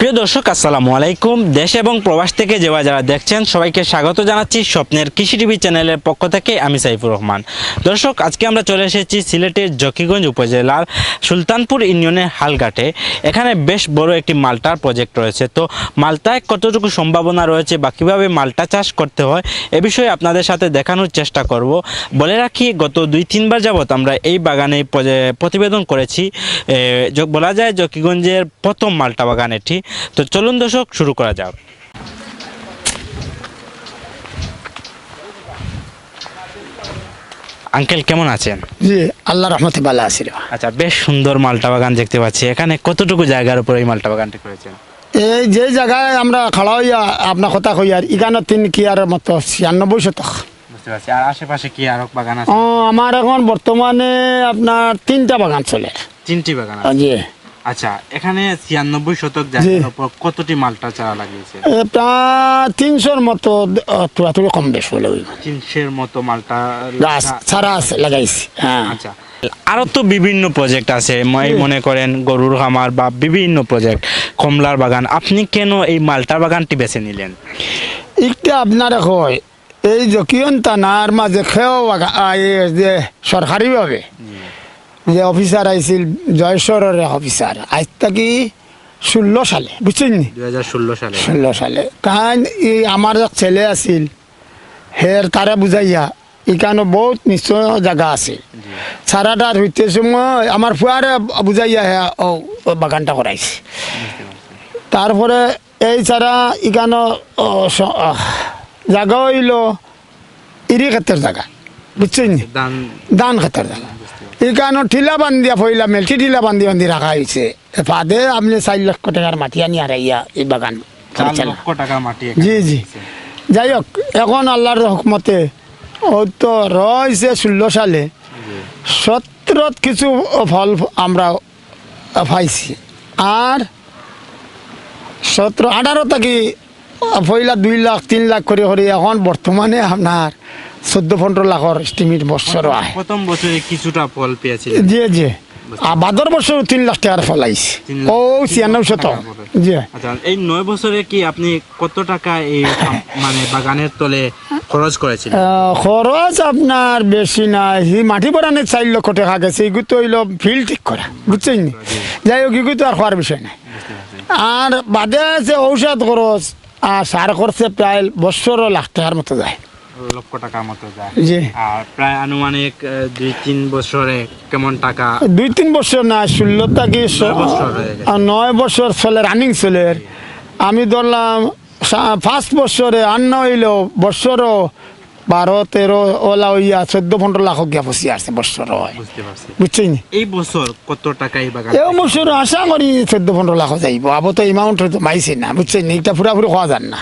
প্রিয় দর্শক, আসসালামু আলাইকুম। দেশ এবং প্রবাস থেকে যেবা যারা দেখছেন, সবাইকে স্বাগত জানাচ্ছি স্বপ্নের কৃষি টিভি চ্যানেলের পক্ষ থেকে, আমি সাইফুর রহমান। দর্শক, আজকে আমরা চলে এসেছি সিলেটের জকিগঞ্জ উপজেলার সুলতানপুর ইউনিয়নের হালঘাটে। এখানে বেশ বড় একটি মালটার প্রজেক্ট রয়েছে। তো মালটায় কতটুকু সম্ভাবনা রয়েছে বা কীভাবে মালটা চাষ করতে হয়, এ বিষয়ে আপনাদের সাথে দেখানোর চেষ্টা করব। বলে রাখি, গত দুই, তিনবার যাবত আমরা এই বাগানে প্রতিবেদন করেছি। বলা যায় জকিগঞ্জের প্রথম মালটা বাগান এটি। তো চলুন দর্শক শুরু করা যাক। আঙ্কেল কেমন আছেন? জি আল্লাহ রহমতে ভালো আছি আচ্ছা বেশ সুন্দর মালটা বাগান দেখতে পাচ্ছি। এখানে কতটুকু জায়গার উপর এই মালটা বাগানটি করেছেন? এই যে জায়গায় আমরা খাড়া হইয়া আপনার কথা কই আর ইগানো তিন কি আর মতো ছিয়ানব্বই শতক। আর আশেপাশে কি আর বাগান আছে? ও আমার এখন বর্তমানে আপনার তিনটা বাগান চলে। তিনটি বাগান জি। আচ্ছা এখানে ছিয়ানব্বই শতক জায়গার উপর কতটি মালটা চারা লাগিয়েছে? প্রায় তিনশোর মতো তুড়াতুড়ি কম বেশ হলে ওই তিনশের মতো মালটা গাছ আছে লাগাইছি হ্যাঁ। আচ্ছা আরও তো বিভিন্ন প্রজেক্ট আছে মই মনে করেন গরুর খামার বা বিভিন্ন প্রজেক্ট কমলার বাগান আপনি কেন এই মালটা বাগানটি বেছে নিলেন? একটা আপনার হয় এই জকিয়ন থানার মাঝে এ যে সরকারিভাবে যে অফিসার আইছিল জয়শ্বরের অফিসার। আজ থাকি ষোলো সালে বুঝছেন নি? ষোলো সালে। ষোলো সালে। কারণ এই আমার ছেলে আছিল হের তারা বুঝাইয়া এখানে বহুত নিশ্চয় জায়গা আছে। সারাটার হইতে সময় আমার ফুয়ারে বুঝাইয়া হে ও বাগানটা করাইছে। তারপরে এই ছাড়া এখানে জায়গা হইল ইরি ক্ষেত্রের জায়গা বুঝছেন দান দান খাতার জায়গা এখানে ঠিলা বান্ধিয়া ফইলা মেলটি ঠিলা বান্ধি বান্ধি রাখা হয়েছে ফাদে আপনি চার লক্ষ টাকার মাটি আনি হারাইয়া এই বাগান জি জি। যাই হোক এখন আল্লাহর হুকমতে ও তো রয়েছে ষোলো সালে। সত্তরত কিছু ফল আমরা পাইছি। আর সতেরো আঠারো থাকি পয়লা দুই লাখ তিন লাখ করে করে এখন বর্তমানে আপনার চোদ্দ পনেরো লাখর স্টিমিট বছর আয় প্রথম বছরে কিছুটা ফল পেয়েছিলেন জি জি বাদর বছর তিন লাখ টাকার ফল আইছে ও ছিয়ানব্বই শত। জি আচ্ছা এই নয় বছরে কি আপনি কত টাকা এই মানে বাগানের তলে খরচ করেছিলেন খরচ আপনার বেশি নাই। সেই মাটি পড়ানোর চার লক্ষ টাকা গেছে এগুলো তো হইল ফিল্ড ঠিক করা বুঝছেন নি? যাই হোক এগুলো তো আর হওয়ার বিষয় নাই। আর বাদে আছে ঔষধ খরচ আর সার খরচে প্রায় বছর লাখ টাকার মতো যায়। লক্ষ টাকার মতো যায়। আর প্রায় আনুমানিক দুই তিন বছরে কেমন টাকা দুই তিন বছর না ষোলো থেকে নয় বছর চলে রানিং চলে। আমি ধরলাম ফার্স্ট বছরে আন্না হইল বছরও বারো তেরো ওলা হইয়া চোদ্দ পনেরো লাখ গিয়া পচি আছে বছর হয়। বুঝছেন? এই বছর কত টাকা এই বাগান এই বছর আশা করি চোদ্দ পনেরো লাখ যাইব। আবো তো এমাউন্ট মাইছে না বুঝছেন? এটা পুরাপুরি খাওয়া যান না।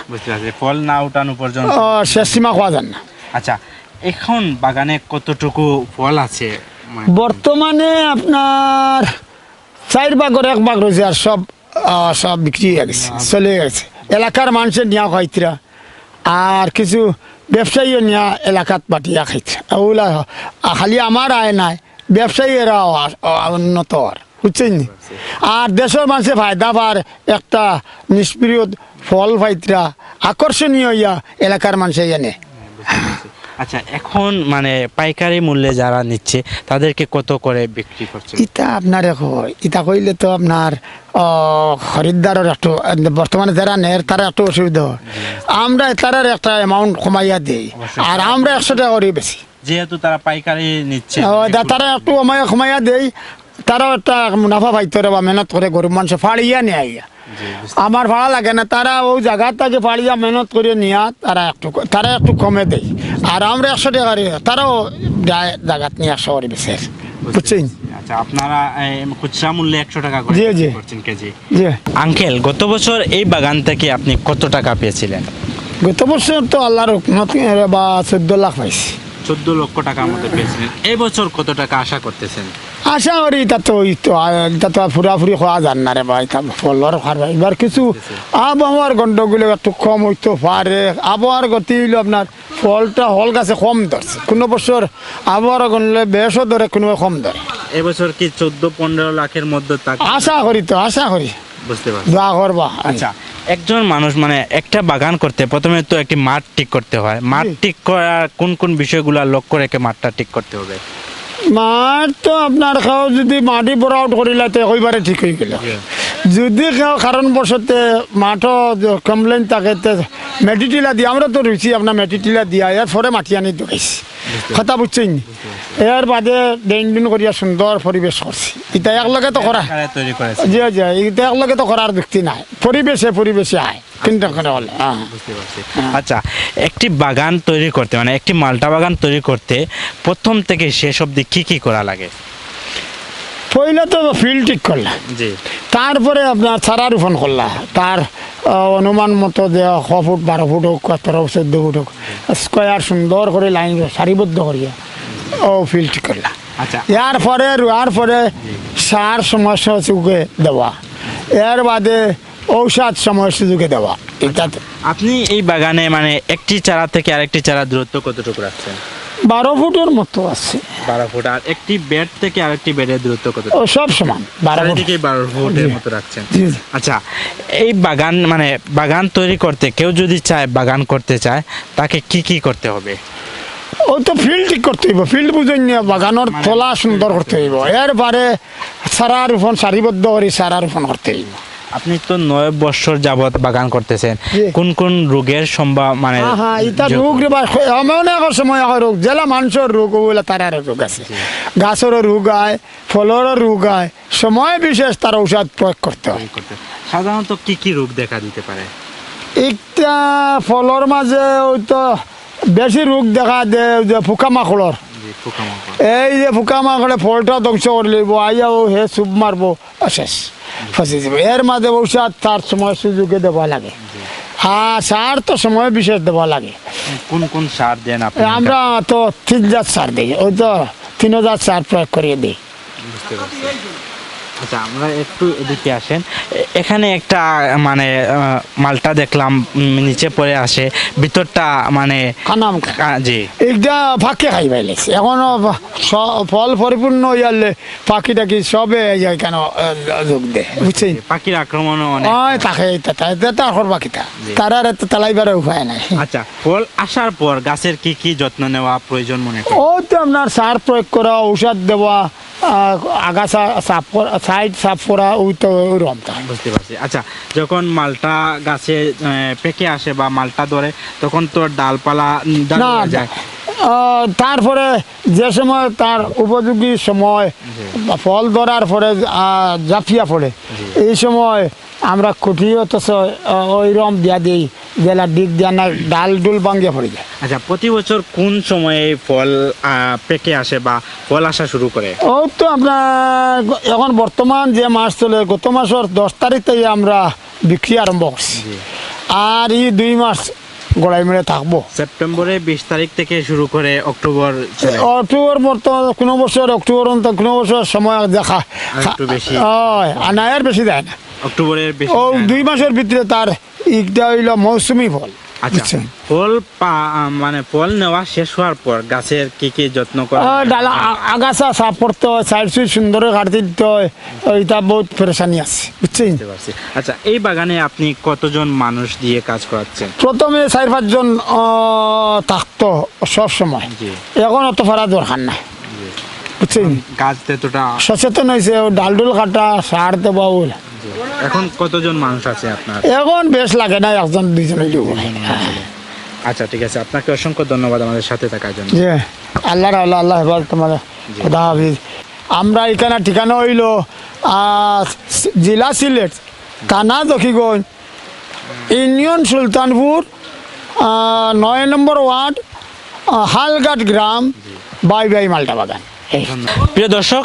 ফল না উঠানো পর্যন্ত। ও, শেষ সীমা খাওয়া যান না। আচ্ছা এখন বাগানে কতটুকু ফল আছে? মানে বর্তমানে আপনার চার ভাগের এক ভাগ রয়েছে আর সব সব বিক্রি হয়ে গেছে চলে গেছে। এলাকার মানুষের নিয়া খাইতরা। আর কিছু ব্যবসায়ীও নিয়া এলাকাত পাঠিয়া খাইছে ওগুলা খালি আমার আয় নাই ব্যবসায়ীরা উন্নত আর বুঝছেন আর দেশের মানুষে ফায়দা পার একটা নিষ্প্রিয় ফল ফাইতরা আকর্ষণীয় ইয়া এলাকার মানুষে এনে। আচ্ছা এখন মানে পাইকারি মূল্যে যারা নিচ্ছে তাদেরকে কত করে বিক্রি করছে ইটা আপনার ইটা কইলে তো আপনার খরিদ্দারের একটু বর্তমানে যারা নেয় তারা একটু অসুবিধা হয়। আমরা তারার একটা অ্যামাউন্ট কমাইয়া দেই। আর আমরা একশো টাকা করে বেশি। যেহেতু তারা পাইকারি নিচ্ছে। তারা একটু কমাইয়া কমাইয়া দেই তারাও একটা মুনাফা পাইতে বা মেহনত করে গরিব মানুষ ফাড়িয়া নিয়ে আইয়া। আমার ভাড়া লাগে না তারা ওই জায়গা থেকে ফাড়িয়া মেহনত করে নিয়া তারা একটু তারা একটু কমে দেয়। আর আমরা একশো টাকা তারাও যায় জায়গাত নিয়ে একশো করে বেশি বুঝছেন? আচ্ছা আপনারা এই, খুচরা মূল্যে একশো টাকা করে করছেন কেজি। আঙ্কেল গত বছর এই বাগান থেকে আপনি কত টাকা পেয়েছিলেন? গত বছর তো আল্লাহর বা চোদ্দ লাখ পাইছি। চোদ্দ লক্ষ টাকা মতো পেয়েছিলেন। এই বছর কত টাকা আশা করতেছেন? আশা করি এটা তো ফুরাফুরি খাওয়া যান না রে ভাই তা ফলর খাওয়ার এবার কিছু আবহাওয়ার গন্ডগুলো একটু কম হইতে পারে। আবহাওয়ার গতি হইল আপনার ফলটা হল গাছে কম ধরছে। কোনো বছর আবহাওয়ার গন্ডলে বেশও ধরে কোনো কম ধরে। এবছর কি চোদ্দ পনেরো লাখের মধ্যে আশা করি তো আশা করি। বুঝতে পারছি। দোয়া করবা। আচ্ছা একজন মানুষ মানে একটা বাগান করতে প্রথমে তো একটি মাঠ ঠিক করতে হয়। মাঠ ঠিক করার কোন কোন বিষয়গুলো লক্ষ্য রেখে মাঠটা ঠিক করতে হবে? মাঠ তো আপনার খাও যদি মাটি বড় আউট করিলা তো একবারে ঠিক হয়ে গেল। যদি কেউ কারণবশতে মাঠও কমপ্লেন থাকে তো মেডিটিলা দিয়ে আমরা তো রুচি আপনার মেডিটিলা দিয়া এর পরে মাটি আনি দেখাইছি কথা বুঝছেন এর বাদে ডেন ডিন করিয়া সুন্দর পরিবেশ করছি এটা একলগে তো করা জি জি এটা একলগে তো করার যুক্তি নাই। পরিবেশে পরিবেশে আয় করে হলে হ্যাঁ। বুঝতে পারছি। আচ্ছা একটি বাগান তৈরি করতে মানে একটি মালটা বাগান তৈরি করতে প্রথম থেকে শেষ অবধি কি কি করা লাগে? পয়লা তো ফিল্ড ঠিক করলাম জি। তারপরে আপনার চারা রোপণ করলা। তার অনুমান মতো যে ছ ফুট বারো ফুট হোক তেরো চোদ্দ ফুট হোক স্কোয়ার সুন্দর করে লাইন সারিবদ্ধ করিয়া ও ফিল্ড ঠিক করলা। আচ্ছা। ইয়ার পরে রোয়ার পরে সার সমস্যা চুকে দেওয়া। এর বাদে ঔষধ সময় সুযোগে দেওয়া। এটা আপনি এই বাগানে মানে একটি চারা থেকে আরেকটি চারা দূরত্ব কতটুকু রাখছেন? বারো ফুটের মতো আছে। বারো ফুট আর একটি বেড থেকে আরেকটি বেডের দূরত্ব কত ও সব সমান বারো চারিদিকে বারো ফুটের মতো রাখছেন। আচ্ছা এই বাগান মানে বাগান তৈরি করতে কেউ যদি চায় বাগান করতে চায় তাকে কি কি করতে হবে? ও তো ফিল্ড ঠিক করতে হইব ফিল্ড বুঝেন বাগানোর তলা সুন্দর করতে হইব। এর বারে সারা রোপণ সারিবদ্ধ করে সারা রোপণ করতে হইব। আপনি তো নয় বছর যাবত বাগান করতেছেন। কোন কোন রোগের সম্ভব মানে হ্যাঁ এটা রোগ রে এমন এক সময় রোগ। জেলা মানুষের রোগ আর রোগ আছে। গাছেরও রোগ আয় ফলেরও রোগ আয় সময় বিশেষ তার ঔষধ প্রয়োগ করতে হয়। সাধারণত কি কি রোগ দেখা দিতে পারে? একটা ফলর মাঝে ওই তো বেশি রোগ দেখা দেয় যে পোকামাকড়র। এই যে পোকামাকড়ে ফলটা ধ্বংস করে লইব আইয়া ও হে সুপ মারবো শেষ ফসে যাব এর মাঝে ঔষধ তার সময় সুযোগে দেওয়া লাগে। হ্যাঁ সার তো সময় বিশেষ দেওয়া লাগে। কোন কোন সার দেন আপনি? আমরা তো তিন জাত সার দিই। ওই তো তিন হাজার সার প্রয়োগ করিয়ে দিই। আচ্ছা আমরা একটু এদিকে আসেন। এখানে একটা মানে মালটা দেখলাম নিচে পড়ে আসে ভিতরটা মানে খানাম জি। এইটা ফাঁকে খাই পাইলেছে এখনও ফল পরিপূর্ণ হইয়ালে পাখি টাকি সবে যায় কেন যোগ দেয় বুঝছেন? পাখির আক্রমণও অনেক। তাকে তার করবা কিতা? তার আর এত তালাইবার উপায় নাই। আচ্ছা ফল আসার পর গাছের কি কি যত্ন নেওয়া প্রয়োজন মনে করেন? ও তো আপনার সার প্রয়োগ করা ঔষধ দেওয়া আগাছা সাফ করা সাইড সাফ করা ওই তো। ওইরকম বুঝতে পারছি। আচ্ছা যখন মালটা গাছে পেকে আসে বা মালটা ধরে তখন তো ডালপালা যায়? তারপরে যে সময় তার উপযোগী সময় ফল ধরার পরে জাফিয়া পড়ে। এই সময় আমরা কুটিও তো ওইরকম দিয়া দিই। জেলা দিক দিয়া না ডাল ডুল ভাঙ্গিয়া পড়ে যায়। আচ্ছা প্রতি বছর কোন সময়ে ফল পেকে আসে বা ফল আসা শুরু করে? ও তো আপনার এখন বর্তমান যে মাস চলে গত মাসের দশ তারিখ থেকে আমরা বিক্রি আরম্ভ করছি। আর এই দুই মাস গড়াই মেরে থাকব। সেপ্টেম্বরে বিশ তারিখ থেকে শুরু করে অক্টোবর অক্টোবর মতো কোনো বছর অক্টোবর অন্ত কোনো বছর সময় দেখা একটু বেশি। ওই আর বেশি দেয় না। অক্টোবরের বেশি ও দুই মাসের ভিতরে তার ইটা হইল মৌসুমি ফল আচ্ছা ফল মানে ফল নেওয়া শেষ হওয়ার পর গাছের কি কি যত্ন করা? ডালা আগাছা সাফ করতে হয় সাইড সুইড সুন্দর কাটতে দিতে হয় ওইটা বহুত পেরেশানি আছে বুঝছেন? আচ্ছা এই বাগানে আপনি কতজন মানুষ দিয়ে কাজ করাচ্ছেন? প্রথমে চার পাঁচজন থাকতো সব সময়। এখন অত ফারা দরকার জি। বুঝছেন? গাছ সচেতন হয়েছে ডাল ডুল কাটা সার দেওয়া। এখন কতজন মানুষ আছে আপনার? এখন বেশ লাগে না একজন হইলেও আচ্ছা ঠিক আছে। আপনাকে অসংখ্য ধন্যবাদ আমাদের সাথে থাকার জন্য। যে আল্লাহ আল্লাহ আল্লাহ হেফাজ তোমার খুদা হাফিজ। আমরা এখানে ঠিকানা হইল জেলা সিলেট থানা দক্ষিগঞ্জ ইউনিয়ন সুলতানপুর নয় নম্বর ওয়ার্ড হালঘাট গ্রাম বাই বাই মালটা বাগান প্রিয় দর্শক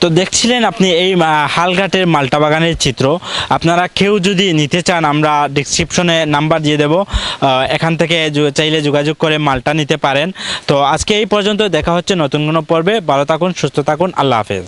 তো দেখছিলেন আপনি এই হালঘাটের মালটা বাগানের চিত্র। আপনারা কেউ যদি নিতে চান, আমরা ডিসক্রিপশনে নাম্বার দিয়ে দেব। এখান থেকে চাইলে যোগাযোগ করে মালটা নিতে পারেন। তো আজকে এই পর্যন্ত দেখা হচ্ছে নতুন কোনো পর্বে। ভালো থাকুন, সুস্থ থাকুন। আল্লাহ হাফেজ।